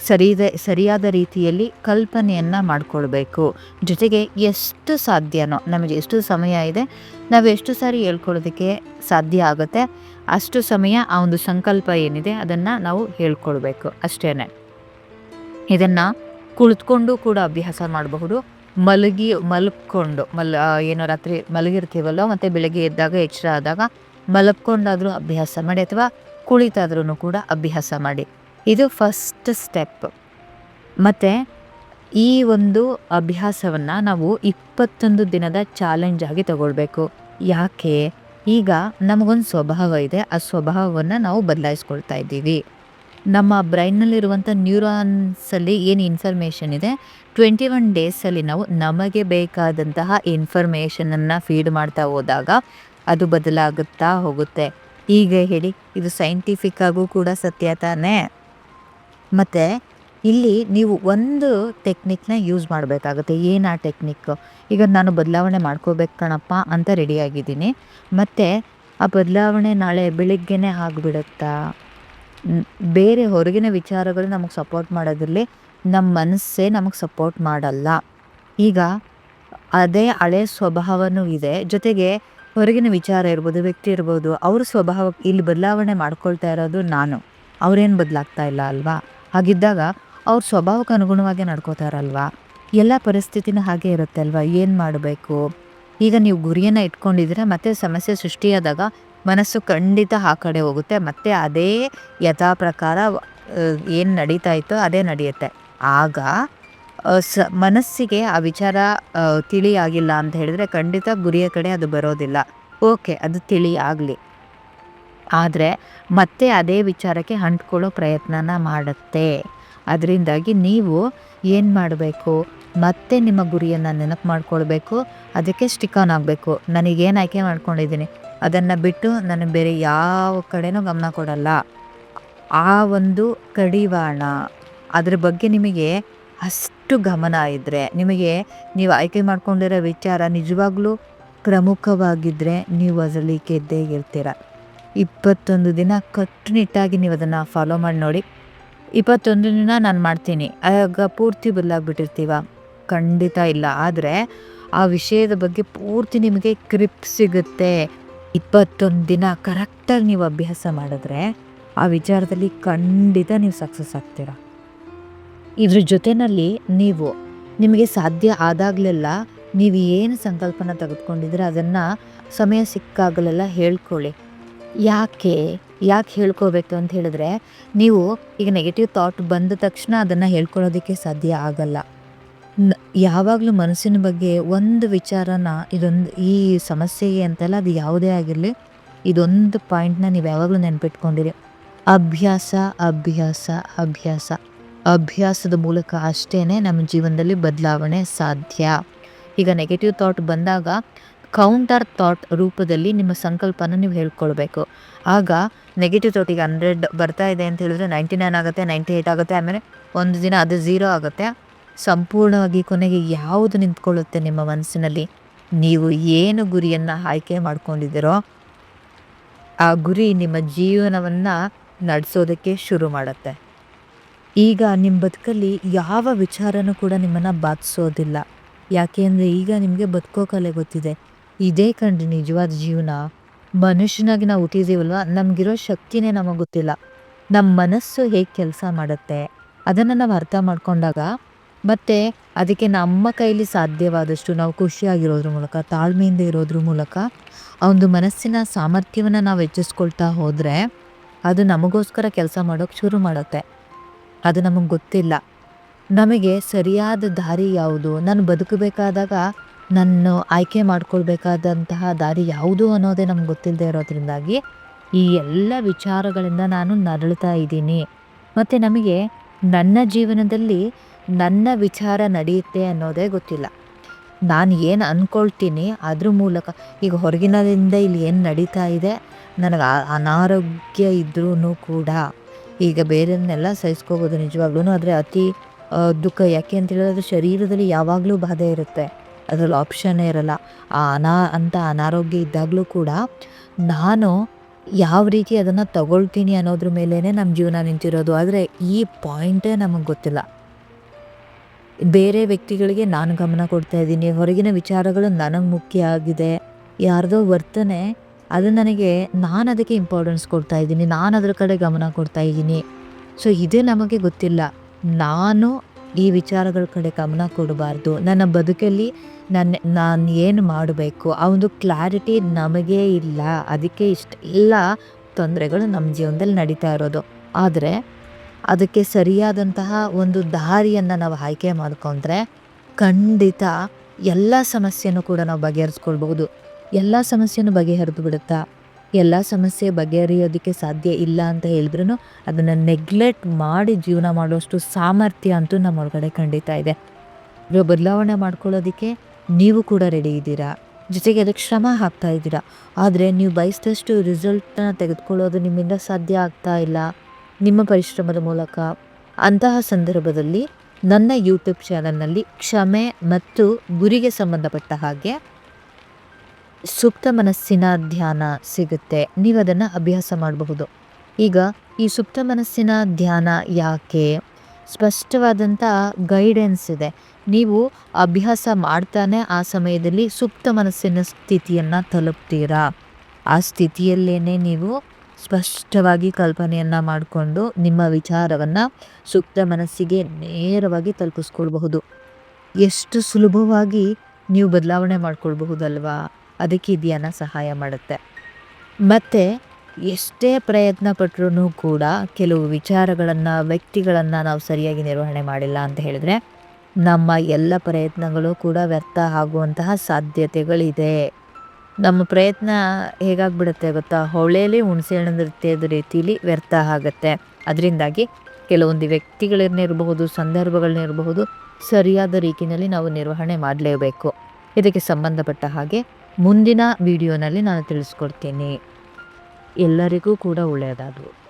ಸರಿದ, ಸರಿಯಾದ ರೀತಿಯಲ್ಲಿ ಕಲ್ಪನೆಯನ್ನು ಮಾಡ್ಕೊಳ್ಬೇಕು. ಜೊತೆಗೆ ಎಷ್ಟು ಸಾಧ್ಯನೋ, ನಮಗೆ ಎಷ್ಟು ಸಮಯ ಇದೆ, ನಾವು ಎಷ್ಟು ಸಾರಿ ಹೇಳ್ಕೊಳ್ಳೋದಕ್ಕೆ ಸಾಧ್ಯ ಆಗುತ್ತೆ, ಅಷ್ಟು ಸಮಯ ಆ ಒಂದು ಸಂಕಲ್ಪ ಏನಿದೆ, ಅದನ್ನು ನಾವು ಹೇಳ್ಕೊಳ್ಬೇಕು. ಅಷ್ಟೇ ಇದನ್ನು ಕುಳಿತುಕೊಂಡು ಕೂಡ ಅಭ್ಯಾಸ ಮಾಡಬಹುದು. ಮಲಗಿ, ಮಲ್ಕೊಂಡು, ಮಲ್ ಏನೋ ರಾತ್ರಿ ಮಲಗಿರ್ತೀವಲ್ಲ, ಮತ್ತು ಬೆಳಗ್ಗೆ ಎದ್ದಾಗ ಎಚ್ಚರ ಆದಾಗ ಮಲಗ್ಕೊಂಡಾದರೂ ಅಭ್ಯಾಸ ಮಾಡಿ ಅಥವಾ ಕುಳಿತಾದ್ರೂ ಕೂಡ ಅಭ್ಯಾಸ ಮಾಡಿ. ಇದು ಫಸ್ಟ್ ಸ್ಟೆಪ್ ಮತ್ತು ಈ ಒಂದು ಅಭ್ಯಾಸವನ್ನು ನಾವು ಇಪ್ಪತ್ತೊಂದು ದಿನದ ಚಾಲೆಂಜ್ ಆಗಿ ತಗೊಳ್ಬೇಕು. ಯಾಕೆ? ಈಗ ನಮಗೊಂದು ಸ್ವಭಾವ ಇದೆ, ಆ ಸ್ವಭಾವವನ್ನು ನಾವು ಬದಲಾಯಿಸ್ಕೊಳ್ತಾ ಇದ್ದೀವಿ. ನಮ್ಮ ಬ್ರೈನ್ನಲ್ಲಿರುವಂಥ ನ್ಯೂರಾನ್ಸಲ್ಲಿ ಏನು ಇನ್ಫಾರ್ಮೇಷನ್ ಇದೆ? ಟ್ವೆಂಟಿ ಒನ್ ಡೇಸಲ್ಲಿ ನಾವು ನಮಗೆ ಬೇಕಾದಂತಹ ಇನ್ಫಾರ್ಮೇಷನನ್ನು ಫೀಡ್ ಮಾಡ್ತಾ ಹೋದಾಗ ಅದು ಬದಲಾಗುತ್ತಾ ಹೋಗುತ್ತೆ. ಈಗ ಹೇಳಿ, ಇದು ಸೈಂಟಿಫಿಕ್ ಆಗೂ ಕೂಡ ಸತ್ಯ ತಾನೇ? ಮತ್ತು ಇಲ್ಲಿ ನೀವು ಒಂದು ಟೆಕ್ನಿಕ್ನ ಯೂಸ್ ಮಾಡಬೇಕಾಗುತ್ತೆ. ಏನು ಆ ಟೆಕ್ನಿಕ್? ಈಗ ನಾನು ಬದಲಾವಣೆ ಮಾಡ್ಕೋಬೇಕು ಕಣಪ್ಪ ಅಂತ ರೆಡಿಯಾಗಿದ್ದೀನಿ ಮತ್ತು ಆ ಬದಲಾವಣೆ ನಾಳೆ ಬೆಳಿಗ್ಗೆನೇ ಆಗಿಬಿಡುತ್ತಾ? ಬೇರೆ ಹೊರಗಿನ ವಿಚಾರಗಳು ನಮಗೆ ಸಪೋರ್ಟ್ ಮಾಡೋದ್ರಲ್ಲಿ ನಮ್ಮ ಮನಸ್ಸೇ ನಮಗೆ ಸಪೋರ್ಟ್ ಮಾಡಲ್ಲ. ಈಗ ಅದೇ ಹಳೆ ಸ್ವಭಾವನೂ ಇದೆ. ಜೊತೆಗೆ ಹೊರಗಿನ ವಿಚಾರ ಇರ್ಬೋದು, ವ್ಯಕ್ತಿ ಇರ್ಬೋದು, ಅವ್ರ ಸ್ವಭಾವ ಇಲ್ಲಿ ಬದಲಾವಣೆ ಮಾಡ್ಕೊಳ್ತಾ ಇರೋದು ನಾನು. ಅವ್ರೇನು ಬದಲಾಗ್ತಾ ಇಲ್ಲ ಅಲ್ವಾ? ಹಾಗಿದ್ದಾಗ ಅವ್ರ ಸ್ವಭಾವಕ್ಕೆ ಅನುಗುಣವಾಗಿ ನಡ್ಕೋತಾರಲ್ವಾ ಎಲ್ಲ ಪರಿಸ್ಥಿತಿನೂ ಹಾಗೆ ಇರುತ್ತೆ ಅಲ್ವಾ? ಏನು ಮಾಡಬೇಕು? ಈಗ ನೀವು ಗುರಿಯನ್ನು ಇಟ್ಕೊಂಡಿದ್ರೆ ಮತ್ತೆ ಸಮಸ್ಯೆ ಸೃಷ್ಟಿಯಾದಾಗ ಮನಸ್ಸು ಖಂಡಿತ ಆ ಕಡೆ ಹೋಗುತ್ತೆ. ಮತ್ತು ಅದೇ ಯಥಾ ಪ್ರಕಾರ ಏನು ನಡೀತಾ ಇತ್ತೋ ಅದೇ ನಡೆಯುತ್ತೆ. ಆಗ ಸ, ಮನಸ್ಸಿಗೆ ಆ ವಿಚಾರ ತಿಳಿ ಆಗಿಲ್ಲ ಅಂತ ಹೇಳಿದ್ರೆ ಖಂಡಿತ ಗುರಿಯ ಕಡೆ ಅದು ಬರೋದಿಲ್ಲ. ಓಕೆ, ಅದು ತಿಳಿ ಆಗಲಿ. ಆದರೆ, ಮತ್ತೆ ಅದೇ ವಿಚಾರಕ್ಕೆ ಅಂಟ್ಕೊಳ್ಳೋ ಪ್ರಯತ್ನನ ಮಾಡುತ್ತೆ. ಅದರಿಂದಾಗಿ ನೀವು ಏನು ಮಾಡಬೇಕು? ಮತ್ತೆ ನಿಮ್ಮ ಗುರಿಯನ್ನು ನೆನಪು ಮಾಡ್ಕೊಳ್ಬೇಕು. ಅದಕ್ಕೆ ಸ್ಟಿಕ್ ಆನ್ ಆಗಬೇಕು. ನನಗೇನು ಆಯ್ಕೆ ಮಾಡ್ಕೊಂಡಿದ್ದೀನಿ? ಅದನ್ನು ಬಿಟ್ಟು ನಾನು ಬೇರೆ ಯಾವ ಕಡೆನೂ ಗಮನ ಕೊಡಲ್ಲ. ಆ ಒಂದು ಕಡಿವಾಣ, ಅದ್ರ ಬಗ್ಗೆ ನಿಮಗೆ ಅಷ್ಟು ಗಮನ ಇದ್ದರೆ ನಿಮಗೆ ನೀವು ಆಯ್ಕೆ ಮಾಡ್ಕೊಂಡಿರೋ ವಿಚಾರ ನಿಜವಾಗ್ಲೂ ಪ್ರಮುಖವಾಗಿದ್ದರೆ ನೀವು ಅದರಲ್ಲಿ ಗೆದ್ದೇ ಇರ್ತೀರ. ಇಪ್ಪತ್ತೊಂದು ದಿನ ಕಟ್ಟುನಿಟ್ಟಾಗಿ ನೀವು ಅದನ್ನು ಫಾಲೋ ಮಾಡಿ ನೋಡಿ. ಇಪ್ಪತ್ತೊಂದು ದಿನ ನಾನು ಮಾಡ್ತೀನಿ. ಆಗ ಪೂರ್ತಿ ಬದಲಾಗ್ಬಿಟ್ಟಿರ್ತೀವ? ಖಂಡಿತ ಇಲ್ಲ. ಆದರೆ ಆ ವಿಷಯದ ಬಗ್ಗೆ ಪೂರ್ತಿ ನಿಮಗೆ ಕ್ರಿಪ್ ಸಿಗುತ್ತೆ. ಇಪ್ಪತ್ತೊಂದು ದಿನ ಕರೆಕ್ಟಾಗಿ ನೀವು ಅಭ್ಯಾಸ ಮಾಡಿದ್ರೆ ಆ ವಿಚಾರದಲ್ಲಿ ಖಂಡಿತ ನೀವು ಸಕ್ಸಸ್ ಆಗ್ತೀರ. ಇದ್ರ ಜೊತೆಯಲ್ಲಿ ನೀವು ನಿಮಗೆ ಸಾಧ್ಯ ಆದಾಗಲೆಲ್ಲ ನೀವು ಏನು ಸಂಕಲ್ಪನ ತೆಗೆದುಕೊಂಡಿದ್ರೆ ಅದನ್ನು ಸಮಯ ಸಿಕ್ಕಾಗಲೆಲ್ಲ ಹೇಳ್ಕೊಳ್ಳಿ. ಯಾಕೆ ಯಾಕೆ ಹೇಳ್ಕೋಬೇಕು ಅಂತ ಹೇಳಿದ್ರೆ ನೀವು ಈಗ ನೆಗೆಟಿವ್ ಥಾಟ್ ಬಂದ ತಕ್ಷಣ ಅದನ್ನು ಹೇಳ್ಕೊಳ್ಳೋದಕ್ಕೆ ಸಾಧ್ಯ ಆಗಲ್ಲ. ಯಾವಾಗಲೂ ಮನಸ್ಸಿನ ಬಗ್ಗೆ ಒಂದು ವಿಚಾರನ ಇದೊಂದು, ಈ ಸಮಸ್ಯೆಗೆ ಅಂತಲ್ಲ ಅದು ಯಾವುದೇ ಆಗಿರಲಿ, ಇದೊಂದು ಪಾಯಿಂಟ್ನ ನೀವು ಯಾವಾಗಲೂ ನೆನಪಿಟ್ಕೊಂಡಿರಿ. ಅಭ್ಯಾಸ ಅಭ್ಯಾಸ ಅಭ್ಯಾಸ. ಅಭ್ಯಾಸದ ಮೂಲಕ ಅಷ್ಟೇ ನಮ್ಮ ಜೀವನದಲ್ಲಿ ಬದಲಾವಣೆ ಸಾಧ್ಯ. ಈಗ ನೆಗೆಟಿವ್ ಥಾಟ್ ಬಂದಾಗ ಕೌಂಟರ್ ಥಾಟ್ ರೂಪದಲ್ಲಿ ನಿಮ್ಮ ಸಂಕಲ್ಪನ ನೀವು ಹೇಳ್ಕೊಳ್ಬೇಕು. ಆಗ ನೆಗೆಟಿವ್ ಥಾಟ್ ಈಗ ಹಂಡ್ರೆಡ್ ಬರ್ತಾ ಇದೆ ಅಂತ ಹೇಳಿದ್ರೆ ನೈಂಟಿ ನೈನ್ ಆಗುತ್ತೆ ನೈಂಟಿ ಏಯ್ಟ್ ಆಗುತ್ತೆ, ಆಮೇಲೆ ಒಂದು ದಿನ ಅದು ಝೀರೋ ಆಗುತ್ತೆ. ಸಂಪೂರ್ಣವಾಗಿ ಕೊನೆಗೆ ಯಾವುದು ನಿಂತ್ಕೊಳ್ಳುತ್ತೆ ನಿಮ್ಮ ಮನಸ್ಸಿನಲ್ಲಿ? ನೀವು ಏನು ಗುರಿಯನ್ನು ಆಯ್ಕೆ ಮಾಡ್ಕೊಂಡಿದ್ದೀರೋ, ಆ ಗುರಿ ನಿಮ್ಮ ಜೀವನವನ್ನು ನಡೆಸೋದಕ್ಕೆ ಶುರು ಮಾಡುತ್ತೆ. ಈಗ ನಿಮ್ಮ ಬದುಕಲ್ಲಿ ಯಾವ ವಿಚಾರನೂ ಕೂಡ ನಿಮ್ಮನ್ನು ಬಾಧಿಸೋದಿಲ್ಲ. ಯಾಕೆ ಅಂದರೆ ಈಗ ನಿಮಗೆ ಬದುಕೋ ಕಲೆ ಗೊತ್ತಿದೆ. ಇದೇ ಕಂಡ್ರಿ ನಿಜವಾದ ಜೀವನ. ಮನುಷ್ಯನಾಗಿ ನಾವು ಹುಟ್ಟಿದ್ದೀವಲ್ವ ನಮಗಿರೋ ಶಕ್ತಿನೇ ನಮಗೆ ಗೊತ್ತಿಲ್ಲ. ನಮ್ಮ ಮನಸ್ಸು ಹೇಗೆ ಕೆಲಸ ಮಾಡುತ್ತೆ? ಅದನ್ನು ನಾವು ಅರ್ಥ ಮಾಡ್ಕೊಂಡಾಗ ಮತ್ತು ಅದಕ್ಕೆ ನಮ್ಮ ಕೈಲಿ ಸಾಧ್ಯವಾದಷ್ಟು ನಾವು ಖುಷಿಯಾಗಿರೋದ್ರ ಮೂಲಕ, ತಾಳ್ಮೆಯಿಂದ ಇರೋದ್ರ ಮೂಲಕ ಆ ಒಂದು ಮನಸ್ಸಿನ ಸಾಮರ್ಥ್ಯವನ್ನು ನಾವು ಹೆಚ್ಚಿಸ್ಕೊಳ್ತಾ ಹೋದರೆ ಅದು ನಮಗೋಸ್ಕರ ಕೆಲಸ ಮಾಡೋಕ್ಕೆ ಶುರು ಮಾಡುತ್ತೆ. ಅದು ನಮಗೆ ಗೊತ್ತಿಲ್ಲ. ನಮಗೆ ಸರಿಯಾದ ದಾರಿ ಯಾವುದು? ನಾನು ಬದುಕಬೇಕಾದಾಗ ನನ್ನ ಆಯ್ಕೆ ಮಾಡಿಕೊಳ್ಬೇಕಾದಂತಹ ದಾರಿ ಯಾವುದು ಅನ್ನೋದೇ ನಮ್ಗೆ ಗೊತ್ತಿಲ್ಲದೆ ಇರೋದ್ರಿಂದಾಗಿ ಈ ಎಲ್ಲ ವಿಚಾರಗಳಿಂದ ನಾನು ನರಳ್ತಾ ಇದ್ದೀನಿ. ಮತ್ತು ನಮಗೆ ನನ್ನ ಜೀವನದಲ್ಲಿ ನನ್ನ ವಿಚಾರ ನಡೆಯುತ್ತೆ ಅನ್ನೋದೇ ಗೊತ್ತಿಲ್ಲ. ನಾನು ಏನು ಅಂದ್ಕೊಳ್ತೀನಿ ಅದ್ರ ಮೂಲಕ, ಈಗ ಹೊರಗಿನದಿಂದ ಇಲ್ಲಿ ಏನು ನಡೀತಾ ಇದೆ, ನನಗೆ ಅನಾರೋಗ್ಯ ಇದ್ರೂ ಕೂಡ ಈಗ ಬೇರೆಯನ್ನೆಲ್ಲ ಸಹಿಸ್ಕೋಬೋದು ನಿಜವಾಗ್ಲೂ, ಆದರೆ ಅತಿ ದುಃಖ. ಯಾಕೆ ಅಂತ ಹೇಳಿದ್ರೆ ಶರೀರದಲ್ಲಿ ಯಾವಾಗಲೂ ಬಾಧೆ ಇರುತ್ತೆ. ಅದರಲ್ಲಿ ಆಪ್ಷನ್ನೇ ಇರಲ್ಲ. ಆ ಅನಾ, ಅಂತ ಅನಾರೋಗ್ಯ ಇದ್ದಾಗಲೂ ಕೂಡ ನಾನು ಯಾವ ರೀತಿ ಅದನ್ನು ತಗೊಳ್ತೀನಿ ಅನ್ನೋದ್ರ ಮೇಲೇ ನಮ್ಮ ಜೀವನ ನಿಂತಿರೋದು. ಆದರೆ ಈ ಪಾಯಿಂಟೇ ನಮಗೆ ಗೊತ್ತಿಲ್ಲ. ಬೇರೆ ವ್ಯಕ್ತಿಗಳಿಗೆ ನಾನು ಗಮನ ಕೊಡ್ತಾ ಇದ್ದೀನಿ. ಹೊರಗಿನ ವಿಚಾರಗಳು ನನಗೆ ಮುಖ್ಯ ಆಗಿದೆ. ಯಾರ್ದೋ ವರ್ತನೆ, ಅದು ನನಗೆ ನಾನು ಅದಕ್ಕೆ ಇಂಪಾರ್ಟೆನ್ಸ್ ಕೊಡ್ತಾ ಇದ್ದೀನಿ. ನಾನು ಅದ್ರ ಕಡೆ ಗಮನ ಕೊಡ್ತಾ ಇದ್ದೀನಿ. ಸೊ ಇದೇ ನಮಗೆ ಗೊತ್ತಿಲ್ಲ. ನಾನು ಈ ವಿಚಾರಗಳ ಕಡೆ ಗಮನ ಕೊಡಬಾರ್ದು. ನನ್ನ ಬದುಕಲ್ಲಿ ನನ್ನ, ನಾನು ಏನು ಮಾಡಬೇಕು? ಆ ಒಂದು ಕ್ಲಾರಿಟಿ ನಮಗೇ ಇಲ್ಲ. ಅದಕ್ಕೆ ಇಷ್ಟೆಲ್ಲ ತೊಂದರೆಗಳು ನಮ್ಮ ಜೀವನದಲ್ಲಿ ನಡೀತಾ ಇರೋದು. ಆದರೆ ಅದಕ್ಕೆ ಸರಿಯಾದಂತಹ ಒಂದು ದಾರಿಯನ್ನು ನಾವು ಆಯ್ಕೆ ಮಾಡ್ಕೊಂಡ್ರೆ ಖಂಡಿತ ಎಲ್ಲ ಸಮಸ್ಯೆನೂ ಕೂಡ ನಾವು ಬಗೆಹರಿಸ್ಕೊಳ್ಬಹುದು. ಎಲ್ಲ ಸಮಸ್ಯೆನೂ ಬಗೆಹರಿದು ಬಿಡುತ್ತಾ? ಎಲ್ಲ ಸಮಸ್ಯೆ ಬಗೆಹರಿಯೋದಕ್ಕೆ ಸಾಧ್ಯ ಇಲ್ಲ ಅಂತ ಹೇಳಿದ್ರು ಅದನ್ನು ನೆಗ್ಲೆಕ್ಟ್ ಮಾಡಿ ಜೀವನ ಮಾಡುವಷ್ಟು ಸಾಮರ್ಥ್ಯ ಅಂತೂ ನಮ್ಮೊಳಗಡೆ ಖಂಡಿತ ಇದೆ. ಬದಲಾವಣೆ ಮಾಡ್ಕೊಳ್ಳೋದಕ್ಕೆ ನೀವು ಕೂಡ ರೆಡಿ ಇದ್ದೀರಾ? ಜೊತೆಗೆ ಅದಕ್ಕೆ ಶ್ರಮ ಹಾಕ್ತಾ ಇದ್ದೀರಾ? ಆದರೆ ನೀವು ಬಯಸಿದಷ್ಟು ರಿಸಲ್ಟನ್ನ ತೆಗೆದುಕೊಳ್ಳೋದು ನಿಮ್ಮಿಂದ ಸಾಧ್ಯ ಆಗ್ತಾ ಇಲ್ಲ. ನಿಮ್ಮ ಪರಿಶ್ರಮದ ಮೂಲಕ ಅಂತಹ ಸಂದರ್ಭದಲ್ಲಿ ನನ್ನ ಯೂಟ್ಯೂಬ್ ಚಾನಲ್ನಲ್ಲಿ ಕ್ಷಮೆ ಮತ್ತು ಗುರಿಗೆ ಸಂಬಂಧಪಟ್ಟ ಹಾಗೆ ಸುಪ್ತ ಮನಸ್ಸಿನ ಧ್ಯಾನ ಸಿಗುತ್ತೆ. ನೀವು ಅದನ್ನು ಅಭ್ಯಾಸ ಮಾಡಬಹುದು. ಈಗ ಈ ಸುಪ್ತ ಮನಸ್ಸಿನ ಧ್ಯಾನ ಯಾಕೆ? ಸ್ಪಷ್ಟವಾದಂಥ ಗೈಡೆನ್ಸ್ ಇದೆ. ನೀವು ಅಭ್ಯಾಸ ಮಾಡ್ತಾನೆ ಆ ಸಮಯದಲ್ಲಿ ಸುಪ್ತ ಮನಸ್ಸಿನ ಸ್ಥಿತಿಯನ್ನು ತಲುಪ್ತೀರಾ? ಆ ಸ್ಥಿತಿಯಲ್ಲೇ ನೀವು ಸ್ಪಷ್ಟವಾಗಿ ಕಲ್ಪನೆಯನ್ನು ಮಾಡಿಕೊಂಡು ನಿಮ್ಮ ವಿಚಾರವನ್ನು ಸೂಕ್ತ ಮನಸ್ಸಿಗೆ ನೇರವಾಗಿ ತಲುಪಿಸ್ಕೊಳ್ಬಹುದು. ಎಷ್ಟು ಸುಲಭವಾಗಿ ನೀವು ಬದಲಾವಣೆ ಮಾಡ್ಕೊಳ್ಬಹುದಲ್ವಾ? ಅದಕ್ಕೆ ಈ ಧ್ಯಾನ ಸಹಾಯ ಮಾಡುತ್ತೆ. ಮತ್ತು ಎಷ್ಟೇ ಪ್ರಯತ್ನ ಪಟ್ಟರೂ ಕೂಡ ಕೆಲವು ವಿಚಾರಗಳನ್ನು, ವ್ಯಕ್ತಿಗಳನ್ನು ನಾವು ಸರಿಯಾಗಿ ನಿರ್ವಹಣೆ ಮಾಡಿಲ್ಲ ಅಂತ ಹೇಳಿದ್ರೆ ನಮ್ಮ ಎಲ್ಲ ಪ್ರಯತ್ನಗಳು ಕೂಡ ವ್ಯರ್ಥ ಆಗುವಂತಹ ಸಾಧ್ಯತೆಗಳಿದೆ. ನಮ್ಮ ಪ್ರಯತ್ನ ಹೇಗಾಗ್ಬಿಡುತ್ತೆ ಗೊತ್ತಾ? ಹೊಳೆಯಲ್ಲಿ ಹುಣಸೆಹಣ್ಣು ನೃತ್ಯದ ರೀತಿಯಲ್ಲಿ ವ್ಯರ್ಥ ಆಗುತ್ತೆ. ಅದರಿಂದಾಗಿ ಕೆಲವೊಂದು ವ್ಯಕ್ತಿಗಳನ್ನಿರಬಹುದು ಸಂದರ್ಭಗಳನ್ನಿರಬಹುದು ಸರಿಯಾದ ರೀತಿಯಲ್ಲಿ ನಾವು ನಿರ್ವಹಣೆ ಮಾಡಲೇಬೇಕು. ಇದಕ್ಕೆ ಸಂಬಂಧಪಟ್ಟ ಹಾಗೆ ಮುಂದಿನ ವಿಡಿಯೋನಲ್ಲಿ ನಾನು ತಿಳಿಸ್ಕೊಡ್ತೀನಿ. ಎಲ್ಲರಿಗೂ ಕೂಡ ಒಳ್ಳೆಯದಾದವು